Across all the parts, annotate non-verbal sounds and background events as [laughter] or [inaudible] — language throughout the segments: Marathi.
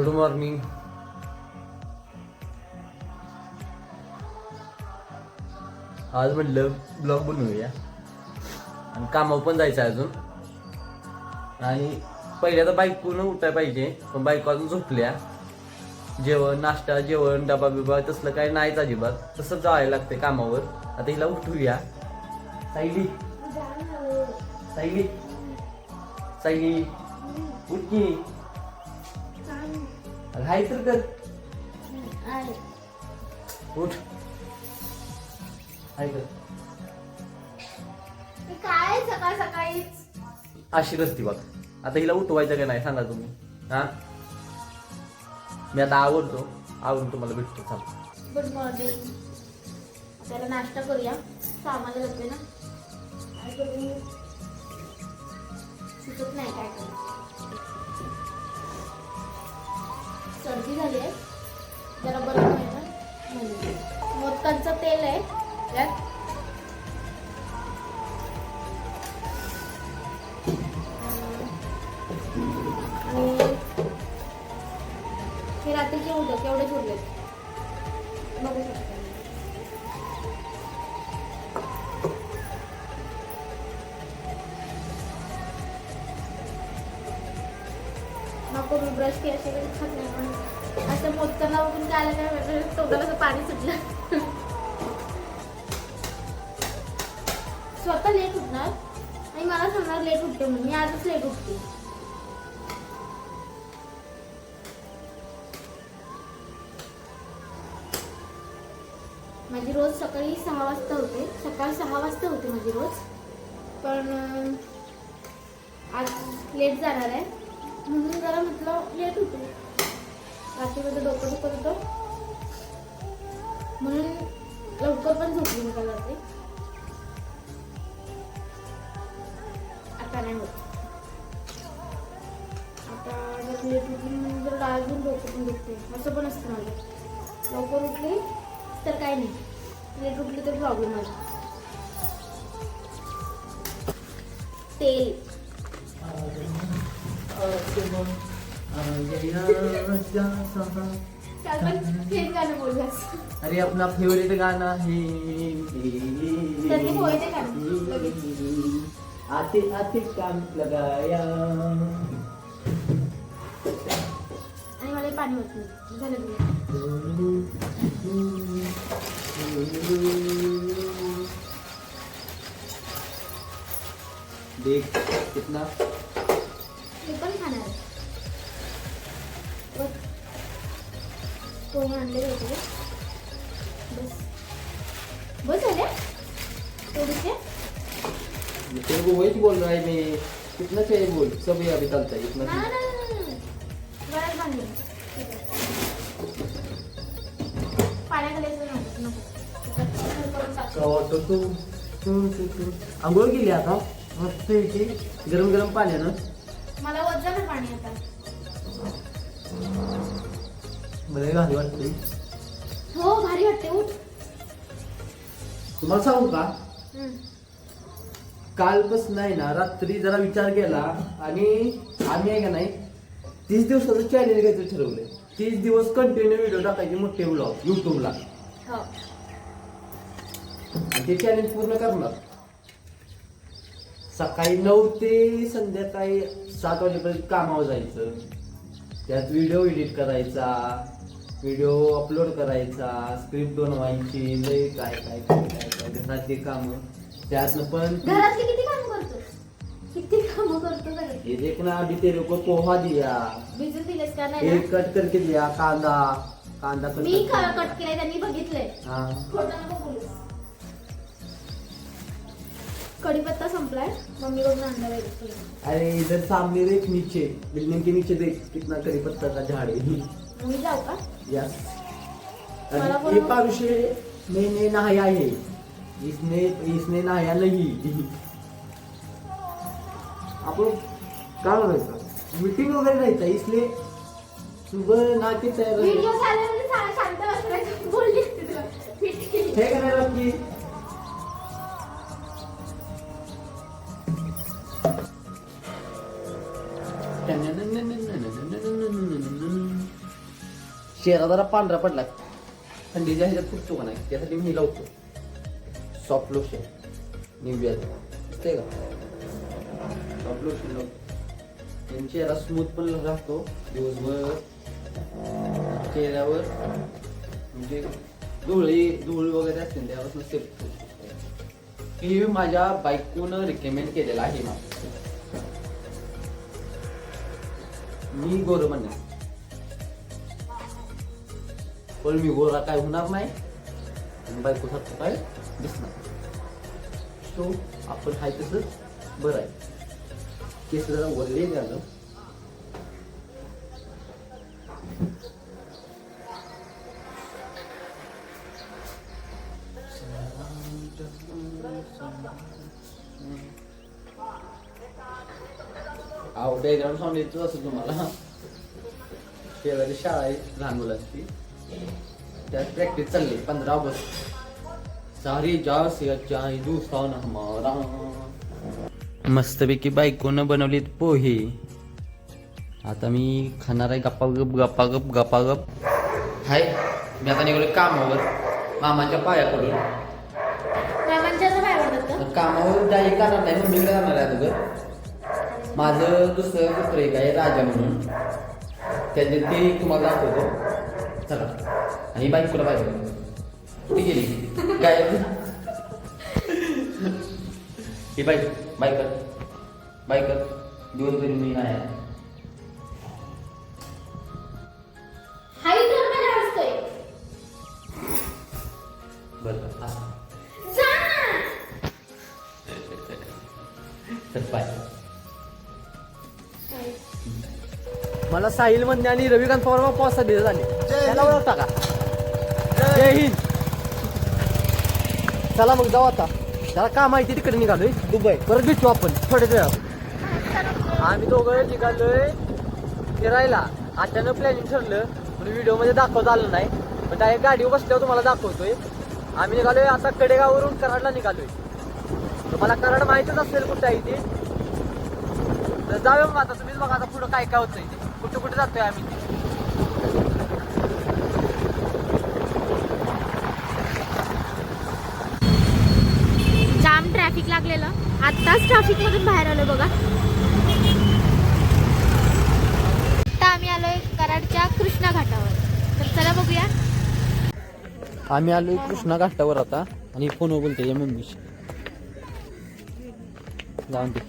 गुड मॉर्निंग आज म्हटलं ब्लॉग बनवूया. आणि कामावर पण जायचं आहे अजून. आणि पहिल्या तर बायकोनं उठाय पाहिजे पण बाईक अजून झोपल्या. जेवण नाश्ता जेवण डबा बिबा तसलं काही नाहीच अजिबात. तसंच जायला लागते कामावर. आता हिला उठवूया सायली. सायली. सायली. उठकी हाय तर कर. उठ. हाय कर. काय सकाळ सकाळीच? अशी रस्ती बघ आता हिला उठवायचं का नाही सांगा तुम्ही. हा? मी आता आवडतो आवडून तुम्हाला भेटतो. चाल. गुड मॉर्निंग त्याला नाश्ता करूया. कामाला जाते ना. काय करू? सुचत नाही काय करू. म्हणून तेल आहे. त्यात आणि हे रात्रीचे उदक एवढेच उरले बघू शकता. नको मी ब्रश केल्याशिवाय कधी खात नाही. पण असं मोजताना बघून काय आलं काय वेगळं तोंडाला असं पाणी सुटलं. स्वतः लेट उठणार आणि मला सांगणार लेट उठते म्हणून. मी आजच लेट उठते. माझी रोज सकाळी सहा वाजता होते. सकाळ सहा वाजता होते माझी रोज. पण आज लेट जाणार आहे. म्हणून जरा म्हटलं लेट होतो रात्रीमध्ये डोकं दुखत होतं. म्हणून लवकर पण झोपली मला रात्री. नाही होत आता जर लेट उठली जर घेऊन डोकं पण दुखते असं पण असतं माझं. लवकर उठली तर काय नाही. लेट उठली तर प्रॉब्लेम आहे. तेल. गाणं बोललास अरे अपना फेवरेट गाना है गाणं. लगेच. आते आते काम लगाया. आणि मला हे पाणी झालं देख कितना? मी पण खाणार. पोहे आणले होते. बस. बस झाले? थोडीसे तेरे को वही बोल रहा है मैं कितना चाहिए बोल सब ये अभी चलता है इतना आंघोळ केली आता मस्त पैकी गरम गरम पाण्यानं मला वजा ना पाणी आता मला घाली वाटते हो भारी वाटते उठ. तुम्हाला सांगू का. कालपासून नाही ना रात्री जरा विचार केला आणि आम्ही आहे का नाही तीस दिवसाचं चॅलेंज घ्यायचं ठरवलंय तीस दिवस कंटिन्यू व्हिडिओ टाकायचे मोठे ब्लॉग युट्यूबला हो ते चॅलेंज पूर्ण करणार सकाळी नऊ ते संध्याकाळी सात वाजेपर्यंत कामावर जायचं त्यात व्हिडिओ एडिट करायचा व्हिडिओ अपलोड करायचा स्क्रिप्ट बनवायची लय काय काय काय काय काय घरातली कामं त्यातनं पण घरातली किती काम करतो किती काम करतो सगळे ये देखना अभी तेरे को पोहा दिया. भिजून दिलेस का? नाही एक कट करके दिया कांदा. कांदा ना? कट मी करके- कट केलंय? त्यांनी बघितलंय. हाँ. खोटं नको बोलूस. कढीपत्ता संपलाय. मम्मी कडून आणला पाहिजे अरे इधर सामने देख नीचे. बिल्डिंग के नीचे देख. कितना करी पत्ता का झाड़ है मी जाऊ का? यस मला पण- एका विषय मैंने नहाया है इसने इसने नहाया नहीं आपण काय बोलायचं? मीटिंग वगैरे का? इसलिए सुबह नहा के तयार व्हिडिओ झाल्यानंतर सा- शांत बसवायचं बोलली असते तुला. पिटली. हे करायला की? चेहरा जरा पांढरा पडला थंडीच्या ह्याच्यात खूप चुका नाही. त्यासाठी मी हे लावतो सॉफ्ट लोशन निव्हियाचं दिसतंय का? सॉफ्ट लोशन लावतो त्याने चेहरा स्मूथ पण राहतो दिवसभर चेहऱ्यावर म्हणजे धुळी धूळ वगैरे असते त्यापासून सेफ हे माझ्या बायकोनं रिकमेंड केलेलं आहे मला. मी गोर म्हणणार. पण मी गोरा काय होणार नाही? बायको सारखं काय? दिसणार. सो आपण हाय तसंच बरं आहे. केस जरा वरले झालं अहो बॅकग्राऊंड साऊंड येतो असं तुम्हाला. शेजारी शाळा आहे लहान मुलांची. त्यात प्रॅक्टिस चालली पंधरा ऑगस्ट. सारी जा से अच्छा हिंदुस्तान हमारा। मस्तपैकी बायकोनं बनवलीत पोहे. आता मी खाणार आहे गप्पा गप गप्पा गप गप्पा गप. हाय मी आता निघालो कामावर मामाच्या पायाकडून. तर कामावर जाई करणार नाही मम्मीकडे जाणार आहे अगोदर. माझं दुसरं कुत्र एक आहे राजा म्हणून. त्याचे ते तुम्हाला दाखवतो. चला. आणि बाईक कुठं पाहिजे. कुठे गेली काय ही दिवस तरी मी नाही आहे. हाई तर मला हसतोय बरं बाय मला साहिल म्हणणे आणि रविकांत पवार सहा दिवस झाले. त्याला ओळखता का? जय हिंद. चला मग जाऊ आता. जरा काम आहे ते तिकडे निघालोय. दुबई. परत भेटू आपण. थोड्याच वेळा आम्ही दोघं निघालोय फिरायला. अचानक प्लॅनिंग ठरलं. पण व्हिडिओमध्ये दाखवता आलं नाही. पण डायरेक्ट गाडीवर बसल्यावर तुम्हाला दाखवतोय. आम्ही निघालोय आता कडेगाववरून कराडला निघालोय. तुम्हाला कराड माहितच असेल कुठं आहे ते. तर जाऊया मग आता. तुम्हीच बघा आता पुढं काय काय होतंय ते. कुठं कुठं जातोय आम्ही लागलेलं. आत्ताच ट्रॅफिक मधून बाहेर आलो बघा. आता आम्ही आलोय कराडच्या कृष्णा घाटावर. तर चला बघूया. आम्ही आलोय कृष्णा घाटावर आता. आणि फोनवर बोलते या मम्मीशी. जाऊन दे.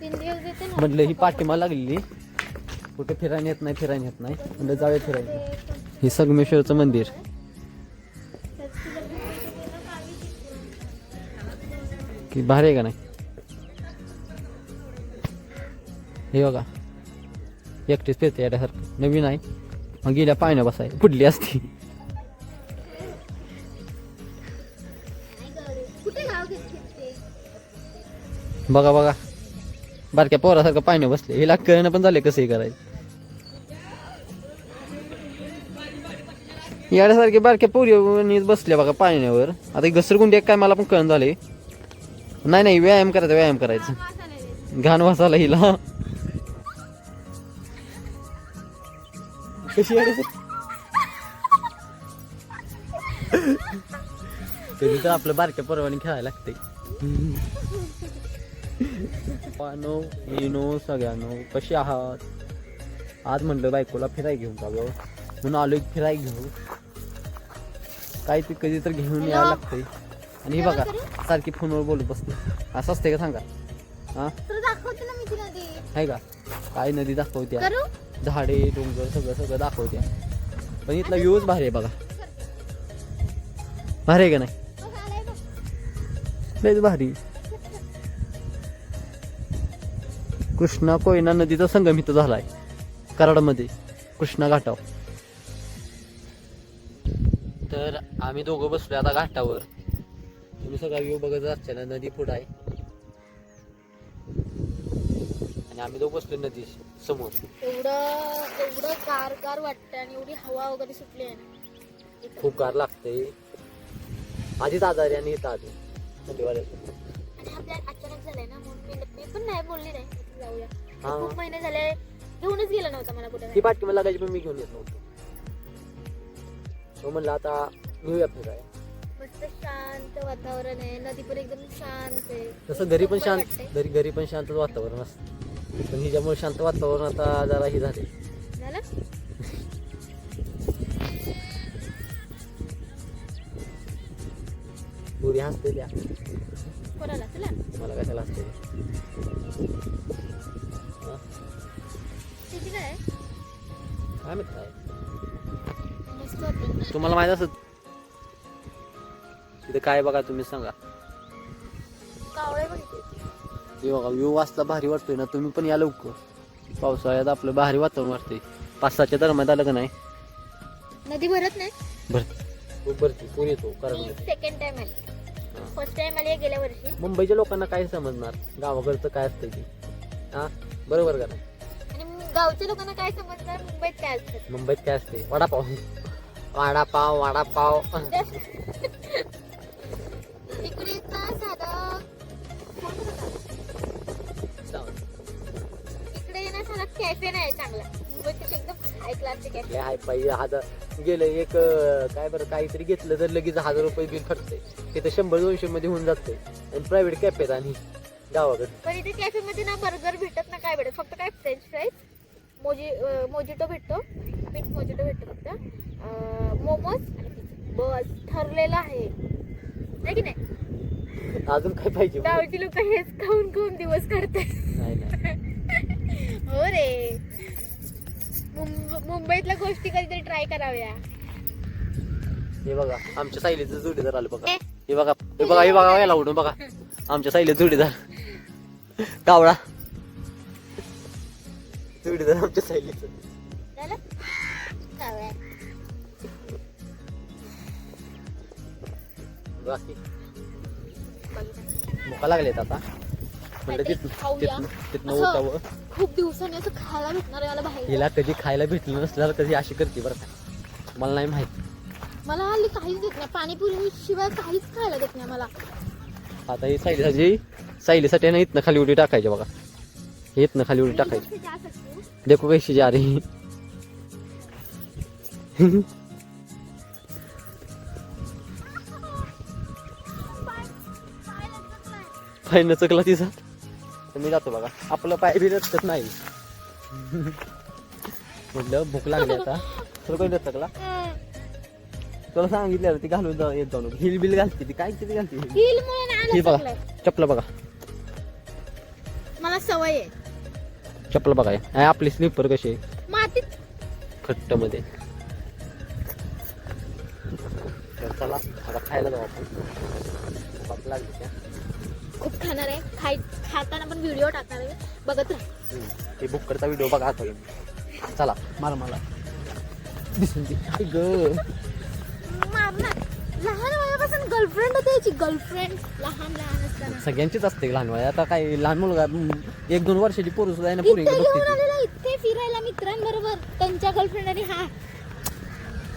तीन दिवस येते ना. म्हटलं ही पाठिंबा लागलेली. कुठे फिरायला येत नाही फिरायला येत नाही. म्हणलं जाऊया फिरायला. हे संगमेश्वरचं मंदिर. की भारी आहे का नाही? हे बघा. एकटीच फिरते याच्यासारखं. नवीन आहे. मग गेल्या पाण्यात बसाय फुटली असती? बघा बघा. बारक्या पोरासारखं पाण्यात बसले. हिला कळणं पण झाले कसं हे करायचं. यासारखे बारक्या पोरी बसल्या बघा पाण्यावर आता घसरगुंडी एक काय मला पण कळण झाले नाही नाही व्यायाम करायचा व्यायाम करायचं. घाण वाचायला हिला. कशी कधी तर आपलं बारक्या पोरावानी खेळायला लागते पानो इनो सगळ्यांनो कशी आहात? आज म्हणलं बायकोला फिराय घेऊन जावं म्हणून आलो एक फिराय घेऊ काय ते कधी तर घेऊन यावं लागतंय. आणि हे बघा सारखी फोनवर बोलत बसते असं असते का सांगा? हा? तर दाखवते ना मी ती. नदी आहे का? काय नदी दाखवत्या? करू? झाडे डोंगर सगळं सगळं दाखवत्या. पण इथला व्ह्यूज भारी आहे बघा. भारी आहे का नाही? बघ, आलाय बघ. लयच भारी. कृष्णा कोयना नदीचा संगम इथं झालाय. कराडमध्ये. कृष्णा घाटावर. तर आम्ही दोघं बसलोय आता घाटावर. तुम्ही सगळा व्ह्यू बघत जाচ্ছে ना नदी पुढं आहे. आणि आम्ही दोघं बसलोय नदी समोर. एवढं एवढं गार गार वाटतं आणि एवढी हवा वगैरे सुटली आहे ना. खूप गार लागते आधीच आजारी आणि इथं आधी. आणि आपल्या अचानक झालंय ना म्हणून मी मी पण नाही बोलली नाही. जाऊया. हा. खूप महिने झाले. घेऊनच गेला नव्हता मला कुठे ती पाठी मला लागायची पण मी घेऊन येत नव्हतो. तो म्हणलं आता घेऊया फिराय मस्त शांत वातावरण आहे. नदी पण एकदम शांत आहे. तसं घरी पण शांत. घरी घरी पण शांत वातावरण असतं. पण हिच्यामुळे शांत वातावरण आता जरा हे झाले? झालं पुरी हसते कोणाला? चला मला कशाला हसते? तिची काय? काय माहीत काय? तुम्हाला माहीत असत तिथे काय बघा तुम्ही सांगा. कावळे बघितले हे बघा व्यू वाचता भारी वाटतोय ना. तुम्ही पण या लवकर. पावसाळ्यात आपलं भारी वातावरण वाटतंय. पाच सहाच्या दरम्यान आलं का नाही? नदी भरत नाही. भरती. पूर येतो कारण सेकंड टाइम आली. फर्स्ट टाइम आली गेल्या वर्षी. मुंबईच्या लोकांना काय समजणार? गावाकडचं काय असतं ते? हा? बरोबर का नाही? आणि गावच्या लोकांना काय समजणार? मुंबईत काय असतं मुंबईत काय असते वडापाव. वडापाव वडापाव. [laughs] [laughs] कॅफे नाही चांगला. मुंबईत कसे एकदम हाय क्लासचे कॅफे लय हाय पाहिजे हजार गेलं एक अं, काय बरं काहीतरी घेतलं तर लगेच हजार रुपये बिल फटतंय. तिथे शंभर दोनशे मध्ये होऊन जातंय. आणि प्रायव्हेट कॅफेत आणि गावाकडे. पण इथे कॅफे मध्ये ना बर्गर भेटत ना काय भेटत? फक्त काय फ्रेंच फ्राईज मोजी मोजिटो भेटतो. मिक्स मोजिटो भेटतो फक्त. मोमोज आणि pizza. बस ठरलेलं आहे. है की नाही? अजून काय पाहिजे? गावची लोक हेच खाऊन खाऊन दिवस काढतात. नाही नाही. हो रे. मुंब- मुंबईतल्या गोष्टी कधीतरी ट्राय कराव्या. हे बघा आमच्या सायलीचं जोडीदार आलं बघा. हे बघा हे बघा हे बघा याला उडून बघा. आमच्या सायलीचं जोडीदार. कावळा जोडीदार आमच्या सायलीचं. बाकी. मुका लागलेत आता. म्हणलं काहीतरी तिथं खाऊया. तिथनं तिथनं असं उठावं खूप दिवसांनी असं खायला भेटणार आहे मला बाहेर. हिला कधी खायला भेटलं नसल्यावर कधी अशी करते बरं का. मला नाही माहीत. मला हल्ली काहीच देत नाही. पाणीपुरी शिवाय काहीच खायला देत नाही मला. आता ही सायलीसाठी सायलीसाठी ना इथनं खाली उडी टाकायची बघा. हे इथनं खाली उडी टाकायची. जा सकते हो. देखो कैसी जा रही [laughs] पाय चकला तिचा. तर मी जातो बघा. आपलं पाय बी रचत नाही. म्हटलं भूक लागली आता. तुला कोणी चकला तुला सांगितलं ती घालून येत जाऊ नको. हिल बिल घालते ती. काय किती घालते ही बघा. चपला बघा. मला सवय आहे. चपला बघा आपली स्लीपर कशी आहे? मातीत. खट्टमध्ये तर चला आता खायला जाऊ आपण. भूक लागली. खूप खाणार आहे. खाय खाताना पण व्हिडिओ टाकणार आहे. बघत राहा. ते बुक्करचा व्हिडिओ बघा आता. चला. मला मला. दिसून दे. आई ग. मारणार लहान वयापासून गर्लफ्रेंड होती याची. गर्लफ्रेंड लहान लहान असताना. सगळ्यांचीच असते लहान वय. आता काय लहान मुलगा हम्म, एक दोन वर्षाची पोरं सुद्धा आहे ना पोरी इथे घेऊन बघते आलेला इथे फिरायला मित्रांबरोबर. त्यांच्या गर्लफ्रेंड आणि हा.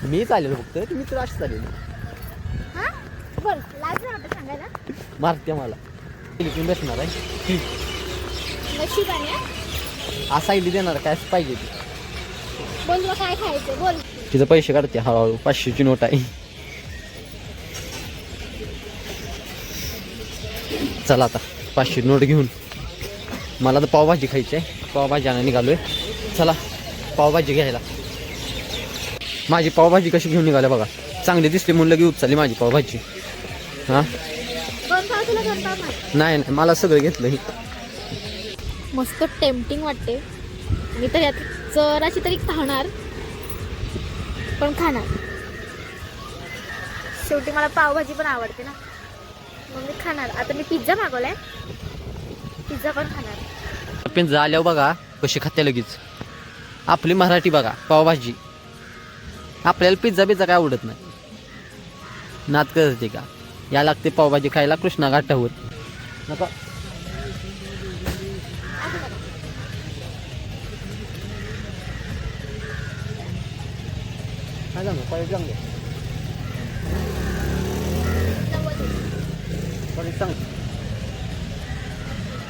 मी चालेल फक्त. ती मित्र अशी चालेल हा? बोल. लाज नाही वाटत सांगायला? मारते मला. इथून भेटणार आहे. नशिबाने? असा इडी देणार काय पाहिजे ती. बोल तुला काय खायचं बोल. तिचं पैसे काढते हळूहळू पाचशेची नोट आहे. चला आता पाचशे नोट घेऊन. मला तर पावभाजी खायची आहे. पावभाजी आणा निघालोय. चला पावभाजी घ्यायला. माझी पावभाजी कशी घेऊन निघाल्या बघा. चांगली दिसली म्हणलं की चालली माझी पावभाजी. हां? नाही नाही मला सगळं घेतलं हे मस्त टेम्पटिंग वाटते मी तर यात जराशी तरी खाणार पण खाणार. शेवटी मला पावभाजी पण आवडते ना. मग मी खाणार. आता मी पिझ्झा मागवलाय. पिझ्झा पण खाणार. पिंजा आल्यावर बघा कशी खाते लगेच. आपली मराठी बघा पावभाजी. आपल्याला पिझ्झा पिझ्झा काय आवडत नाही. नात करते का? या लागते पावभाजी खायला कृष्णा घाटावर. नका. काय सांगू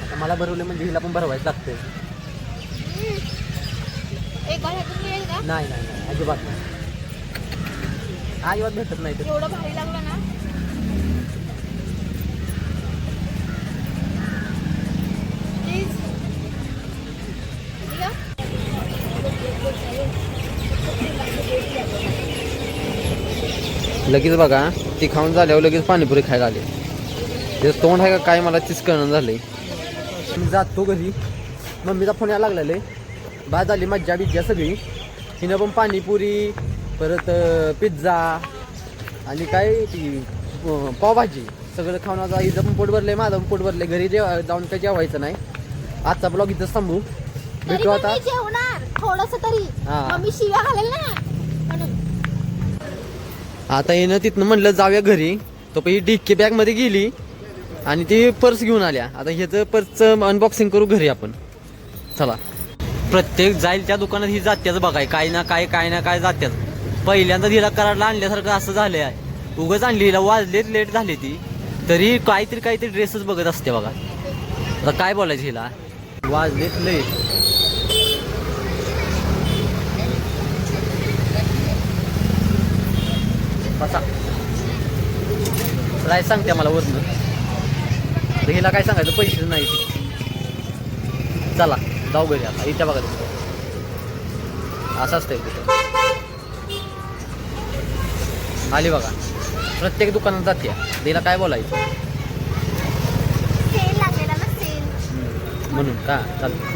आता मला भरवले म्हणजे हिला पण भरवायचं लागते नाही नाही नाही. अजिबात नाही. अजिबात भेटत नाही एवढं भारी लागलं ना? लगेच बघा ती खाऊन झाल्यावर लगेच पाणीपुरी खायला आले. त्याचं तोंड आहे का काय मला तीच कळणं झालंय. मी जातो घरी. मम्मीचा फोन यायला लागलेला. आहे बाद झाली मज्जा बिज्जा सगळी. तिनं पण पाणीपुरी परत पिझ्झा आणि काय ती पावभाजी सगळं खाऊन आता इथं पण पोट भरलंय माझं पण पोट भरलंय. घरी जेवा जाऊन काही जेवायचं नाही. आजचा ब्लॉग इथंच थांबू. भेटू आता. थोडस तरी. हा. मी शिव्या घालेल ना. आता येणं तिथनं म्हणलं जाऊया घरी. तो पहिली डिक्की बॅगमध्ये गेली आणि ती पर्स घेऊन आल्या. आता ह्याचं पर्सचं अनबॉक्सिंग करू घरी आपण. चला. प्रत्येक जाईल त्या दुकानात ही जात्याच बघाय. काय ना काय काय ना काय जात्याच. पहिल्यांदा तिला कराडला आणल्यासारखं असं झालंय. आहे उगच आणली हिला वाजलेत लेट झाली ती. तरी काहीतरी काहीतरी ड्रेसच बघत असते बघा. आता काय बोलायचं हिला? वाजलेत लेट बसा. प्राईस सांगते मला वरनं. हिला काय सांगायचं? पैसे नाही. चला जाऊ घरी आता. इथे बघा तुम्ही. असं असतंय तिथं आली बघा. प्रत्येक दुकानात जाते. तिला काय बोलायचं? म्हणून का? चालतं